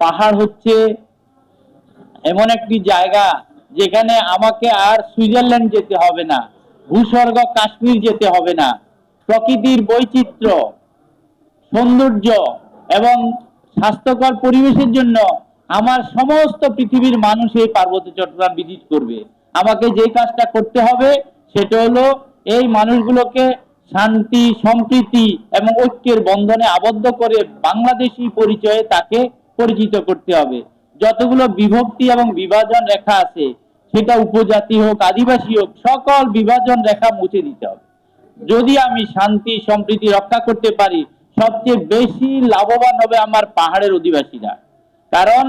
পাহাড় হচ্ছে এমন একটি জায়গা যেখানে আমাকে আর সুইজারল্যান্ড যেতে হবে না, ভূস্বর্গ, কাশ্মীর যেতে হবে না। প্রকৃতির বৈচিত্র্য, সৌন্দর্য এবং স্বাস্থ্যকর পরিবেশের জন্য আমার সমস্ত পৃথিবীর মানুষ এই পার্বত্য চট্টগ্রাম ভিজিট করবে। আমাকে যে কাজটা করতে হবে সেটা হলো এই মানুষগুলোকে শান্তি, সম্প্রীতি এবং ঐক্যের বন্ধনে আবদ্ধ করে বাংলাদেশি পরিচয়ে তাকে পরিচিত করতে হবে। যতগুলো বিভক্তি এবং বিভাজন রেখা আছে, সেটা উপজাতি হোক, আদিবাসী হোক, সকল বিভাজন রেখা মুছে দিতে হবে। যদি আমি শান্তি, সম্প্রীতি রক্ষা করতে পারি, সবচেয়ে বেশি লাভবান হবে আমার পাহাড়ের অধিবাসীরা। কারণ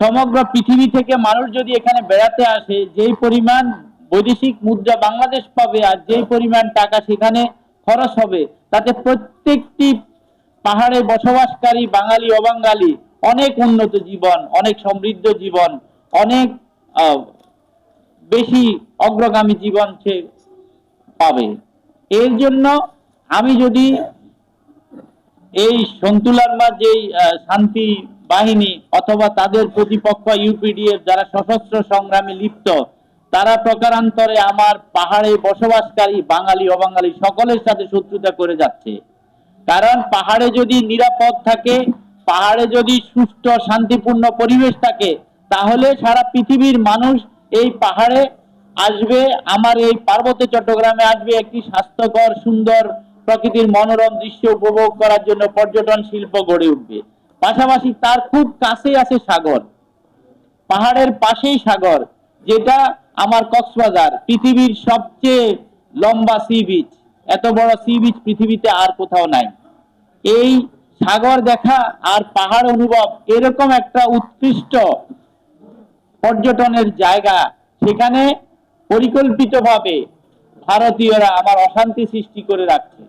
সমগ্র পৃথিবী থেকে মানুষ যদি এখানে বেড়াতে আসে, যেই পরিমাণ বৈদেশিক মুদ্রা বাংলাদেশ পাবে আর যেই পরিমাণ টাকা সেখানে খরচ হবে, তাতে প্রত্যেকটি পাহাড়ে বসবাসকারী বাঙালি, অবাঙালি অনেক উন্নত জীবন, অনেক সমৃদ্ধ জীবন, অনেক বেশি অগ্রগামী জীবন সে পাবে। এর জন্য আমি যদি এই সন্তুলার বা যেই শান্তি বাহিনী অথবা তাদের প্রতিপক্ষ ইউপিডিএফ যারা সশস্ত্র সংগ্রামে লিপ্ত, তারা প্রকারান্তরে আমার পাহাড়ে বসবাসকারী বাঙালি, অবাঙালি সকলের সাথে শত্রুতা করে যাচ্ছে। কারণ পাহাড়ে যদি নিরাপদ থাকে পাহাড়ে যদি সুস্থ, শান্তিপূর্ণ পরিবেশ থাকে, তাহলে সারা পৃথিবীর মানুষ এই পাহাড়ে আসবে, আমার এই পার্বত্য চট্টগ্রামে আসবে একটি স্বাস্থ্যকর, সুন্দর প্রকৃতির মনোরম দৃশ্য উপভোগ করার জন্য পর্যটন শিল্প গড়ে উঠবে। পাশাপাশি তার খুব কাছে আছে সাগর। পাহাড়ের পাশেই সাগর, যেটা আমার কক্সবাজার, পৃথিবীর সবচেয়ে লম্বা সি বিচ। এত বড় সি বিচ পৃথিবীতে আর কোথাও নাই। এই সাগর দেখা আর পাহাড় অনুভব এরকম একটা উৎকৃষ্ট পর্যটনের জায়গা। সেখানে পরিকল্পিতভাবে ভারতীয়রা আবার অশান্তি সৃষ্টি করে রাখছে।